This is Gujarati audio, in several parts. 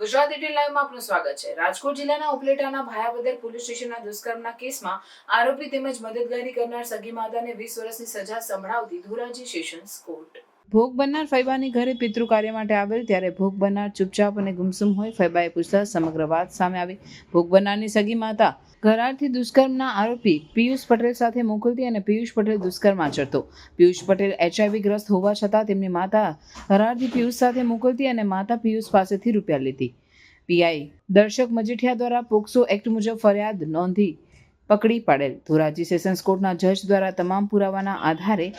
ગુજરાત એટીન લાઈવમાં આપનું સ્વાગત છે. રાજકોટ જિલ્લાના ઉપલેટાના ભાયાબદર પોલીસ સ્ટેશનના દુષ્કર્મના કેસમાં આરોપી તેમજ મદદગારી કરનાર સગી માતાને વીસ વર્ષની સજા સંભળાવતી ધોરાજી સેશન્સ કોર્ટ. ભોગ બનનાર ફૈબાની ઘરે પિતૃ કાર્ય માટે આવેલ, ત્યારે ભોગ બનનાર ચૂપચાપ અને ગુમસુમ હોય ફૈબાએ પૂછતા સમગ્ર વાત સામે આવી. ભોગ બનનારની સગી માતા ઘરારથી દુષ્કર્મના આરોપી પિયુષ પટેલ સાથે મોકલતી અને પિયુષ પટેલ દુષ્કર્મ આચરતો. પિયુષ પટેલ એચઆઈવી ગ્રસ્ત હોવા છતાં તેમની માતા ઘરારથી પિયુષ સાથે મોકલતી અને માતા પિયુષ પાસેથી રૂપિયા લેતી પીઆઈ દર્શક મજીઠિયા દ્વારા પોક્સો એક્ટ મુજબ ફરિયાદ નોંધી પકડી પાડેલ. ધોરાજી સેશન્સ કોર્ટના જજ દ્વારા તમામ પુરાવાના આધારે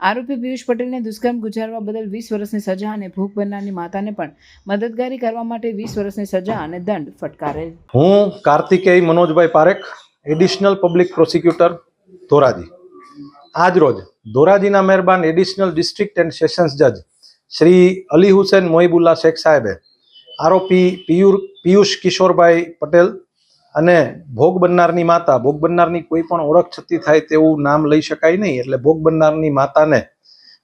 આરોપી પિયુષ પટેલને દુષ્કર્મ ગુજારવા બદલ વીસ વર્ષની સજા અને ભોગ બનનારની માતાને પણ મદદગારી કરવા માટે વીસ વર્ષની સજા અને દંડ ફટકારેલ. હું Kartikeya Manojbhai Parekh, additional public prosecutor, Dhoraji. આજ રોજ ધોરાજીના મહેરબાન એડિશનલ ડિસ્ટ્રિક્ટ એન્ડ સેશન્સ જજ શ્રી અલી હુસેન મોહિબુલ્લા શેખ સાહેબે આરોપી પિયુર પિયુષ કિશોરભાઈ પટેલ અને ભોગ બનનારની માતા, ભોગ બનનારની કોઈ પણ ઓળખ છતી થાય તેવું નામ લઈ શકાય નહીં. એટલે ભોગ બનનારની માતાને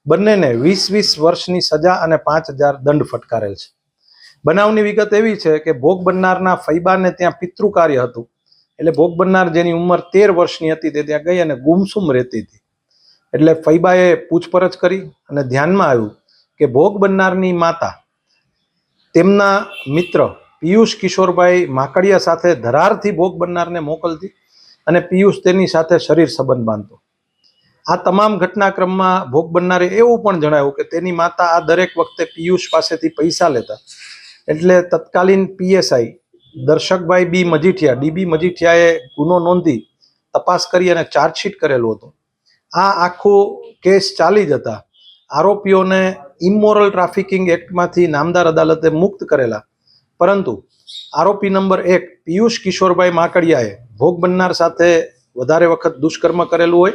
બંનેને વીસ વીસ વર્ષની સજા અને પાંચ હજાર દંડ ફટકારેલ છે. બનાવની વિગત એવી છે કે ભોગ બનનારના ફૈબાને ત્યાં પિતૃ કાર્ય હતું. એટલે ભોગ બનનાર જેની ઉંમર તેર વર્ષની હતી તે ત્યાં ગઈ અને ગુમસુમ રહેતી હતી. એટલે ફૈબાએ પૂછપરછ કરી અને ધ્યાનમાં આવ્યું કે ભોગ બનનારની માતા તેમના મિત્ર પિયુષ કિશોરભાઈ માકડિયા સાથે ધરારથી ભોગ બનનારને મોકલતી અને પિયુષ તેની સાથે શરીર સંબંધ બાંધતો. આ તમામ ઘટનાક્રમમાં ભોગ બનનારે એવું પણ જણાવ્યું કે તેની માતા આ દરેક વખતે પિયુષ પાસેથી પૈસા લેતા. એટલે તત્કાલીન પીએસઆઈ દર્શકભાઈ બી મજીઠિયા ડીબી મજીઠિયાએ ગુનો નોંધી તપાસ કરી અને ચાર્જશીટ કરેલું હતું. આ આખો કેસ ચાલી જતા આરોપીઓને ઇમોરલ ટ્રાફિકિંગ એક્ટમાંથી નામદાર અદાલતે મુક્ત કરેલા પરંતુ આરોપી નંબર એક પિયુષ કિશોરભાઈ માકડિયાએ ભોગ બનનાર સાથે વધારે વખત દુષ્કર્મ કરેલું હોય,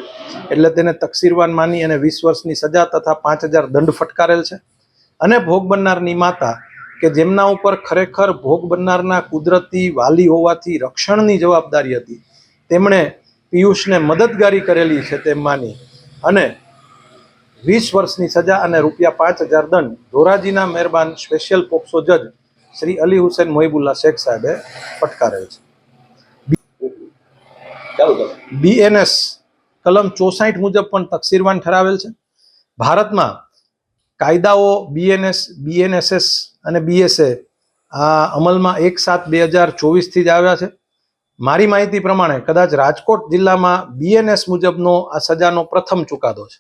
એટલે તેને તકસીરવાન માની અને વીસ વર્ષની સજા તથા પાંચ હજાર દંડ ફટકારેલ છે. અને ભોગ બનનારની માતા, કે જેમના ઉપર ખરેખર ભોગ બનનારના કુદરતી વાલી હોવાથી રક્ષણની જવાબદારી હતી, તેમણે પિયુષને મદદગારી કરેલી છે તેમ માની અને વીસ વર્ષની સજા અને રૂપિયા પાંચ હજાર દંડ ધોરાજીના મહેરબાન સ્પેશિયલ પોક્સો જજ શ્રી અલી હુસેન મોહિબુલ્લા શેખ સાહેબે ફટકારેલ છે. બીએનએસ કલમ ચોસાઠ મુજબ પણ તકસીરવાન ઠરાવેલ છે. ભારતમાં કાયદાઓ બીએનએસ બીએનએસએસ અને બીએસએ આ અમલમાં એક સાત બે હજાર ચોવીસથી જ આવ્યા છે. મારી માહિતી પ્રમાણે કદાચ રાજકોટ જિલ્લામાં બીએનએસ મુજબનો આ સજાનો પ્રથમ ચુકાદો છે.